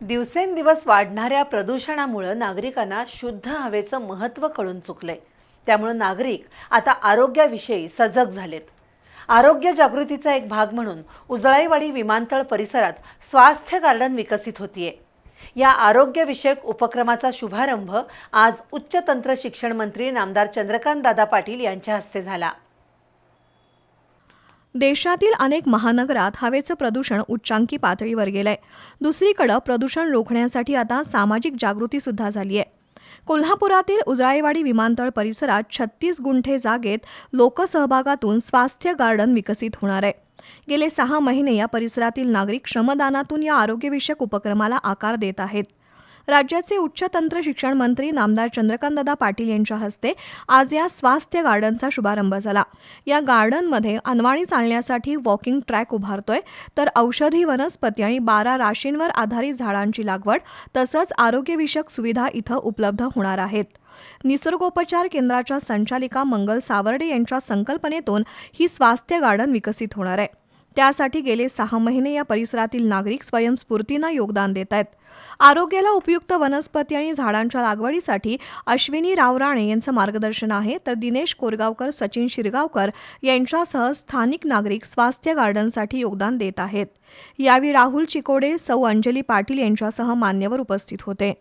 दिवसेंदिवस वाढणाऱ्या प्रदूषणामुळं नागरिकांना शुद्ध हवेचं महत्त्व कळून चुकलंय. त्यामुळं नागरिक आता आरोग्याविषयी सजग झालेत. आरोग्य जागृतीचा एक भाग म्हणून उजळाईवाडी विमानतळ परिसरात स्वास्थ्य गार्डन विकसित होतीये. या आरोग्यविषयक उपक्रमाचा शुभारंभ आज उच्च तंत्र शिक्षण मंत्री नामदार चंद्रकांत दादा पाटील यांच्या हस्ते झाला. देशातील अनेक महानगरात हवेचं प्रदूषण उच्चांकी पातळीवर गेलंय. दुसरीकडं प्रदूषण रोखण्यासाठी आता सामाजिक जागृती सुद्धा झाली आहे कोल्हापुरातील उजळाईवाडी विमानतळ परिसरात छत्तीस गुंठे जागेत लोकसहभागातून स्वास्थ्य गार्डन विकसित होणार आहे. गेले सहा महिने या परिसरातील नागरिक श्रमदानातून या आरोग्यविषयक उपक्रमाला आकार देत आहेत. राज्याचे उच्च तंत्र शिक्षण मंत्री नामदार चंद्रकांतदादा पाटील यांच्या हस्ते आज या स्वास्थ्य गार्डनचा शुभारंभ झाला. या गार्डनमध्ये अनवाणी चालण्यासाठी वॉकिंग ट्रॅक उभारतोय. तर औषधी वनस्पती आणि बारा राशींवर आधारित झाडांची लागवड तसंच आरोग्यविषयक सुविधा इथं उपलब्ध होणार आहेत. निसर्गोपचार केंद्राच्या संचालिका मंगल सावर्डे यांच्या संकल्पनेतून ही स्वास्थ्य गार्डन विकसित होणार आहे. त्यासाठी गेले सहा महिने या परिसरातील नागरिक स्वयंस्फूर्तीनं योगदान देत आहेत आरोग्याला उपयुक्त वनस्पती आणि झाडांच्या लागवडीसाठी अश्विनी राव राणे यांचं मार्गदर्शन आहे तर दिनेश कोरगावकर सचिन शिरगावकर यांच्यासह स्थानिक नागरिक स्वास्थ्य गार्डनसाठी योगदान देत आहेत. यावेळी राहुल चिकोडे सौ अंजली पाटील यांच्यासह मान्यवर उपस्थित होते.